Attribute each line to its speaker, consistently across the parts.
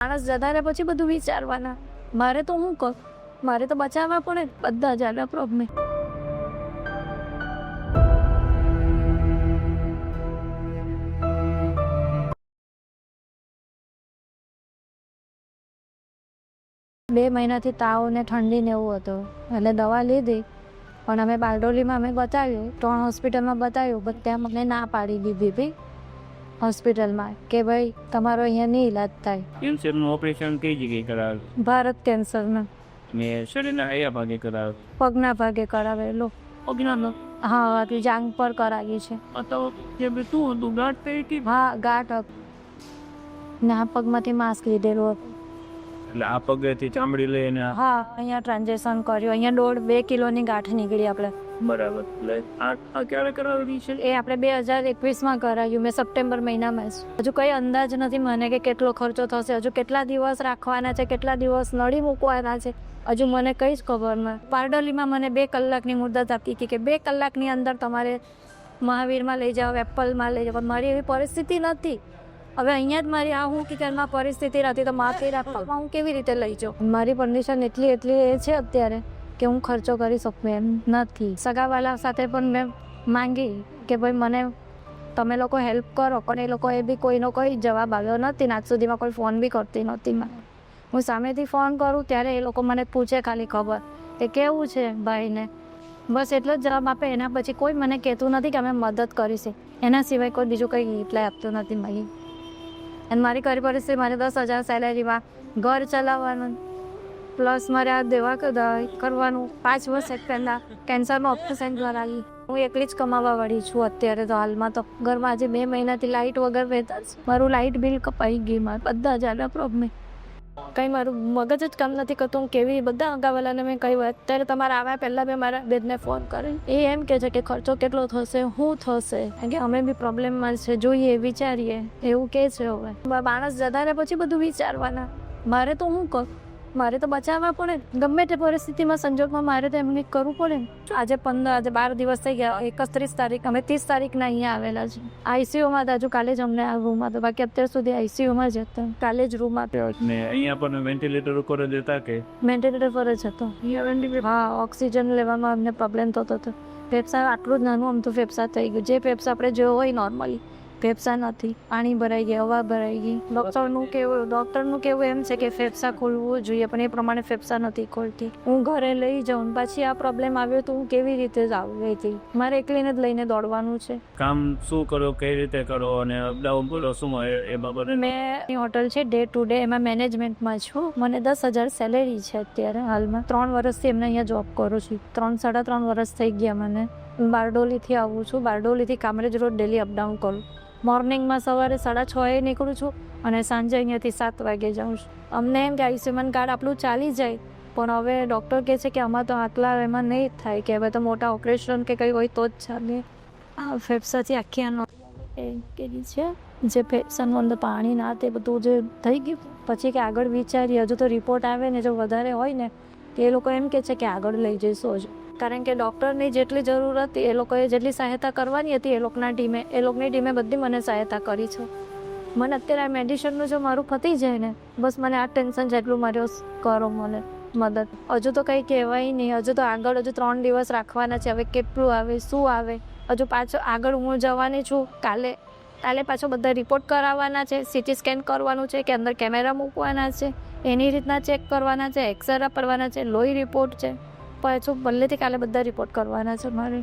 Speaker 1: માણસ જતા રહ્યા પછી બધું વિચારવાના. મારે તો હું કહું, મારે તો બચાવવા પડે બધા જ આના પ્રોબ્લેમ બે મહિનાથી તાવ ને ઠંડી ને એવું હતું. એટલે દવા લીધી, પણ અમે બારડોલીમાં અમે બતાવ્યું, ત્રણ હોસ્પિટલમાં બતાવ્યું, પણ ત્યાં મને ના પાડી દીધી બી હોસ્પિટલમાં કે ભાઈ તમારો અહીંયા નહીં ઈલાજ થાય.
Speaker 2: કેન્સરનું ઓપરેશન કઈ જગ્યાએ કરાવે
Speaker 1: ભારત કેન્સરના.
Speaker 2: મેં શરીરના કયા ભાગે કરાવ્યું?
Speaker 1: પગના ભાગે કરાવેલો.
Speaker 2: પગના
Speaker 1: હા આટલી જાંગ પર કરાવી છે.
Speaker 2: તો જે શું હતું ગાંઠ થઈ હતી.
Speaker 1: હા ગાંઠ ના પગમાંથી માસ્ક લીધેલું હતું.
Speaker 2: એટલે આ પગેથી ચામડી લઈને
Speaker 1: હા અહીંયા ટ્રાન્ઝેક્શન કર્યું. અહીંયા દોઢ બે કિલોની ગાંઠ નીકળી આપણે.
Speaker 2: બરાબર. એટલે આ ક્યારે કરાવેલી છે?
Speaker 1: એ આપણે બે હજાર એકવીસમાં કરાવ્યું મેં સપ્ટેમ્બર મહિનામાં જ. હજુ કંઈ અંદાજ નથી મને કે કેટલો ખર્ચો થશે. હજુ કેટલા દિવસ રાખવાના છે, કેટલા દિવસ નળી મૂકવાના છે. હજુ મને કંઈ જ ખબર ન પારડોલીમાં મને બે કલાકની મુદત આપી હતી કે બે કલાકની અંદર તમારે મહાવીરમાં લઈ જાઓ, એપલમાં લઈ જાઓ. મારી એવી પરિસ્થિતિ નથી. હવે અહીંયા જ મારી આ હું કિચનમાં પરિસ્થિતિ નથી, તો માથી રાખવામાં હું કેવી રીતે લઈ જાઉં? મારી પરમિશન એટલી એટલી એ છે અત્યારે. કે હું ખર્ચો કરી શકું એમ નથી. સગાવાલા સાથે પણ મેં માંગી કે ભાઈ મને તમે લોકો હેલ્પ કરો, પણ એ લોકોએ બી કોઈનો કોઈ જવાબ આવ્યો નથી ને આજ સુધીમાં કોઈ ફોન બી કરતી નહોતી મને. હું સામેથી ફોન કરું ત્યારે એ લોકો મને પૂછે ખાલી ખબર. કે કેવું છે ભાઈને? બસ એટલો જ જવાબ આપે, એના પછી કોઈ મને કહેતું નથી કે અમે મદદ કરીશું. એના સિવાય કોઈ બીજું કંઈ રિપ્લાય આપતું નથી મારી અને મારી કરી પરિસ્થિતિ, મારે દસ હજાર સેલેરીમાં ઘર ચલાવવાનું પ્લસ મારે આ દેવા કરવાનું પાંચ વર્ષ પહેલાં કેન્સરનું ઓપરેશન કરાવી હું એકલી જ કમાવાવાળી છું અત્યારે તો હાલમાં તો. ઘરમાં આજે બે મહિનાથી લાઇટ વગર જ. મારું લાઇટ બિલ કપાઈ ગયું મારે બધા જ આના પ્રોબ્લેમ કંઈ મારું મગજ જ કામ નથી કરતું. હું કેવી બધા અગાવાલાને મેં કહ્યું. અત્યારે તમારે આવ્યા પહેલાં મેં મારા બેનને ફોન કરે એ એમ કહે છે કે ખર્ચો કેટલો થશે શું થશે? કે અમે બી પ્રોબ્લેમમાં છે. જોઈએ, વિચારીએ. એવું કહે છે હવે. માણસ જતા રહે પછી બધું વિચારવાના. મારે તો હું કરું? મારે તો બચાવવા પડે. ગમે તે પરિસ્થિતિમાં સંજોગમાં મારે તો એમને કરવું પડે ને. આજે પંદર આજે બાર દિવસ થઈ ગયા. એકત્રીસ તારીખ અમે ત્રીસ તારીખના અહીંયા આવેલા છે આઈસીયુમાં તો હજુ કાલે જ અમને આ રૂમ હતો બાકી અત્યાર સુધી આઈસીયુમાં જ હતા. કાલે જ રૂમ હતો.
Speaker 2: ને અહીંયા પણ વેન્ટિલેટર ઉપર જ હતા કે?
Speaker 1: વેન્ટિલેટર પર જ હતો. હા ઓક્સિજન લેવામાં અમને પ્રોબ્લેમ થતો હતો. ફેફસા આટલું જ નાનું આમ તો ફેફસા થઈ ગયું. જે ફેફસા આપણે જોયો હોય નોર્મલી ફેફસા નથી પાણી ભરાઈ ગયા હવા ભરાઈ ગઈ. ડૉક્ટરનું કેવું ડૉક્ટરનું કેવું એમ છે કે ફેફસા ખોલવું જોઈએ પણ એ પ્રમાણે ફેફસા નથી ખોલતી. હું ઘરે લઈ જાઉં પછી આ પ્રોબ્લેમ આવ્યો તો હું કેવી રીતે જ આવી હતી મારે એકલીને જ લઈને દોડવાનું છે.
Speaker 2: કામ શું કરો કઈ રીતે કરો અને અપડાઉન બોલો શું એ બાબતે?
Speaker 1: મેં હોટલ છે ડે ટુ ડે એમાં મેનેજમેન્ટમાં છું. મને દસ હજાર સેલેરી છે અત્યારે હાલમાં. ત્રણ વર્ષથી એમને અહીંયા જોબ કરું છું. ત્રણ સાડા ત્રણ વર્ષ થઈ ગયા મને. બારડોલીથી આવું છું. બારડોલીથી Kamrej road daily up down કરું. મોર્નિંગમાં સવારે સાડા છ એ નીકળું છું અને સાંજે અહીંયાથી સાત વાગે જાઉં છું. અમને એમ કે આયુષ્યમાન કાર્ડ આપણું ચાલી જાય, પણ હવે ડૉક્ટર કહે છે કે આમાં તો આટલા એમાં નહીં થાય, કે હવે તો મોટા ઓપરેશન કે કંઈ હોય તો જ ચાલે. આ ફેફસાથી આખી આનો એ કેવી છે, જે ફેફસાનું અંદર પાણી ના તે બધું જે થઈ ગયું, પછી કે આગળ વિચારીએ, હજુ તો રિપોર્ટ આવે ને જો વધારે હોય ને, તો એ લોકો એમ કહે છે કે આગળ લઈ જઈશું હજુ. કારણ કે ડૉક્ટરની જેટલી જરૂર હતી, એ લોકોએ જેટલી સહાયતા કરવાની હતી, એ લોકોના ટીમે, એ લોકોની ટીમે બધી મને સહાયતા કરી છે. મને અત્યારે આ મેડિસિનનું જો મારું પતી જાય ને, બસ મને આ ટેન્શન જેટલું માર્યો કરો મને મદદ. હજુ તો કંઈ કહેવાય નહીં, હજુ તો આગળ હજુ ત્રણ દિવસ રાખવાના છે, હવે કેટલું આવે, શું આવે? હજુ પાછો આગળ હું જવાની છું, કાલે કાલે પાછો બધા રિપોર્ટ કરાવવાના છે સીટી સ્કેન કરવાનું છે, કે અંદર કેમેરા મૂકવાના છે, એની રીતના ચેક કરવાના છે એક્સરે કરવાના છે, લોહી રિપોર્ટ છે. પાછું ભલેથી કાલે બધા રિપોર્ટ કરવાના છે મારે.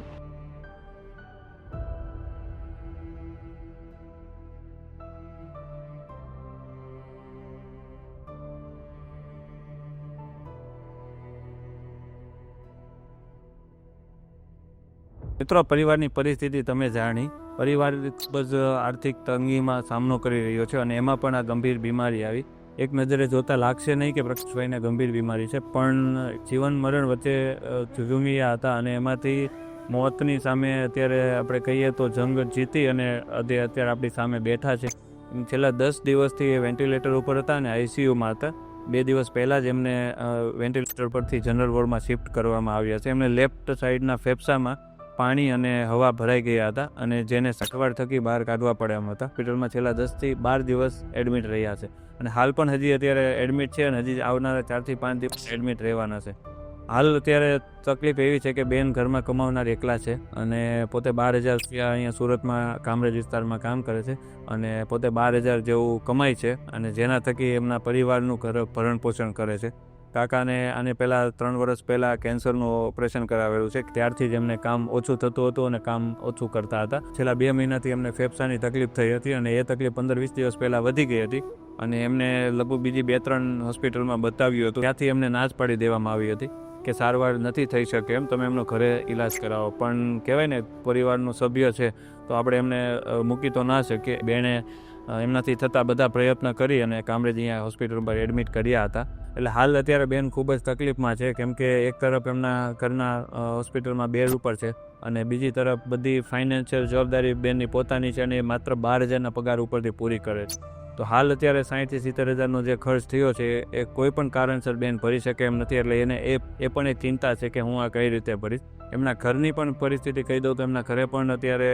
Speaker 2: મિત્રો, પરિવારની પરિસ્થિતિ તમે જાણી. પરિવાર ખૂબ જ આર્થિક તંગીમાં સામનો કરી રહ્યો છે અને એમાં પણ આ ગંભીર બીમારી આવી. એક નજરે જોતા લાગશે નહીં કે પ્રકાશભાઈને ગંભીર બીમારી છે, પણ જીવન મરણ વચ્ચે ઝુઝુમિયા હતા અને એમાંથી મોતની સામે અત્યારે આપણે કહીએ તો જંગ જીતી અને અધે અત્યારે આપણી સામે બેઠા છે. છેલ્લા દસ દિવસથી એ વેન્ટિલેટર ઉપર હતા અને આઈસીયુમાં હતા. બે દિવસ પહેલાં જ એમને વેન્ટિલેટર પરથી જનરલ વોર્ડમાં શિફ્ટ કરવામાં આવ્યા છે. એમને લેફ્ટ સાઈડના ફેફસામાં પાણી અને હવા ભરાઈ ગયા હતા અને જેને સગવડ થકી બહાર કાઢવા પડ્યા એમ હતા. હોસ્પિટલમાં છેલ્લા દસથી બાર દિવસ એડમિટ રહ્યા છે અને હાલ પણ હજી અત્યારે એડમિટ છે અને હજી આવનારા ચારથી પાંચ દિવસ એડમિટ રહેવાના છે. હાલ અત્યારે તકલીફ એવી છે કે બેન ઘરમાં કમાવનાર એકલા છે અને પોતે બાર હજાર રૂપિયા અહીંયા સુરતમાં કામરેજ વિસ્તારમાં કામ કરે છે અને પોતે બાર હજાર જેવું કમાય છે અને જેના થકી એમના પરિવારનું ઘર ભરણ પોષણ કરે છે. કાકાને આને પહેલાં ત્રણ વર્ષ પહેલાં કેન્સરનું ઓપરેશન કરાવેલું છે. ત્યારથી જ એમને કામ ઓછું થતું હતું અને કામ ઓછું કરતા હતા. છેલ્લા બે મહિનાથી એમને ફેફસાની તકલીફ થઈ હતી અને એ તકલીફ પંદર વીસ દિવસ પહેલાં વધી ગઈ હતી અને એમને લગભગ બીજી બે ત્રણ હોસ્પિટલમાં બતાવ્યું હતું. ત્યાંથી એમને નાશ પાડી દેવામાં આવી હતી કે સારવાર નથી થઈ શકે એમ. તમે એમનો ઘરે ઈલાજ કરાવો. પણ કહેવાય ને, પરિવારનું સભ્ય છે તો આપણે એમને મૂકી તો ના શકીએ. બેણે એમનાથી થતા બધા પ્રયત્ન કરી અને કામરેજ અહીંયા હોસ્પિટલ પર એડમિટ કર્યા હતા. એટલે હાલ અત્યારે બેન ખૂબ જ તકલીફમાં છે, કેમ કે એક તરફ એમના ઘરના હોસ્પિટલમાં બેડ ઉપર છે અને બીજી તરફ બધી ફાઇનાન્શિયલ જવાબદારી બેનની પોતાની છે અને એ માત્ર બાર હજારના પગાર ઉપરથી પૂરી કરે છે. તો હાલ અત્યારે સાહીઠથી સિત્તેર હજારનો જે ખર્ચ થયો છે, એ કોઈ પણ કારણસર બેન ભરી શકે એમ નથી. એટલે એને એ એ પણ એક ચિંતા છે કે હું આ કઈ રીતે ભરીશ. એમના ઘરની પણ પરિસ્થિતિ કહી દઉં તો એમના ઘરે પણ અત્યારે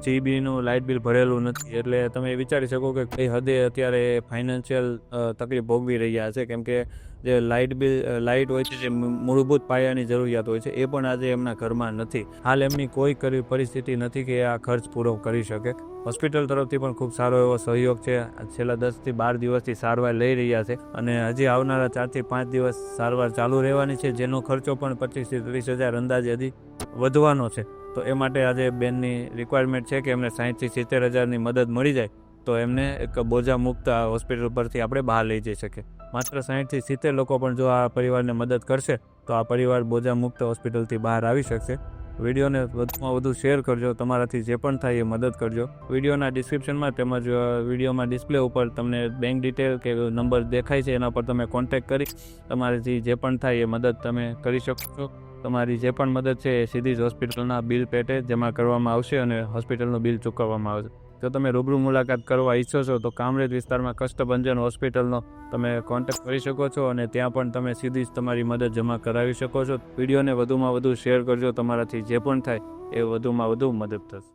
Speaker 2: જીબીનું લાઇટ બિલ ભરેલું નથી. એટલે તમે વિચારી શકો કે કઈ હદે અત્યારે ફાઇનાન્શિયલ તકલીફ ભોગવી રહ્યા છે. કેમ કે જે લાઇટ બિલ લાઇટ હોય છે, જે મૂળભૂત પાયાની જરૂરિયાત હોય છે, એ પણ આજે એમના ઘરમાં નથી. હાલ એમની કોઈ કરી, પરિસ્થિતિ નથી કે આ ખર્ચ પૂરો કરી શકે. હોસ્પિટલ તરફથી પણ ખૂબ સારો એવો સહયોગ છે. છેલ્લા દસથી બાર દિવસથી સારવાર લઈ રહ્યા છે અને હજી આવનારા ચારથી પાંચ દિવસ સારવાર ચાલુ રહેવાની છે. જેનો ખર્ચો પણ પચીસથી ત્રીસ હજાર અંદાજે હજી વધવાનો છે. તો એ માટે આજે બેનની રિક્વાયરમેન્ટ છે કે એમને સાહીઠથી સિત્તેર હજારની મદદ મળી જાય, તો એમને એક બોજા મુક્ત આ હોસ્પિટલ પરથી આપણે બહાર લઈ જઈ શકીએ. માત્ર સાહીઠથી સિત્તેર લોકો પણ જો આ પરિવારને મદદ કરશે, તો આ પરિવાર બોજા મુક્ત હોસ્પિટલથી બહાર આવી શકશે. વિડીયોને વધુમાં વધુ શેર કરજો, તમારાથી જે પણ થાય એ મદદ કરજો. વિડીયોના ડિસ્ક્રિપ્શનમાં તેમજ વિડીયોમાં ડિસ્પ્લે ઉપર તમને બેંક ડિટેલ કે નંબર દેખાય છે, એના પર તમે કોન્ટેક્ટ કરી, તમારાથી જે પણ થાય એ મદદ તમે કરી શકો છો. તમારી જે પણ મદદ છે એ સીધી જ હોસ્પિટલના બિલ પેટે જમા કરવામાં આવશે અને હોસ્પિટલનું બિલ ચૂકવવામાં આવશે. જો તમે રૂબરૂ મુલાકાત કરવા ઈચ્છો છો, તો કામરેજ વિસ્તારમાં કષ્ટભંજન હોસ્પિટલનો તમે કોન્ટેક્ટ કરી શકો છો અને ત્યાં પણ તમે સીધી જ તમારી મદદ જમા કરાવી શકો છો. વિડીયોને વધુમાં વધુ શેર કરજો, તમારાથી જે પણ થાય એ વધુમાં વધુ મદદ થશે.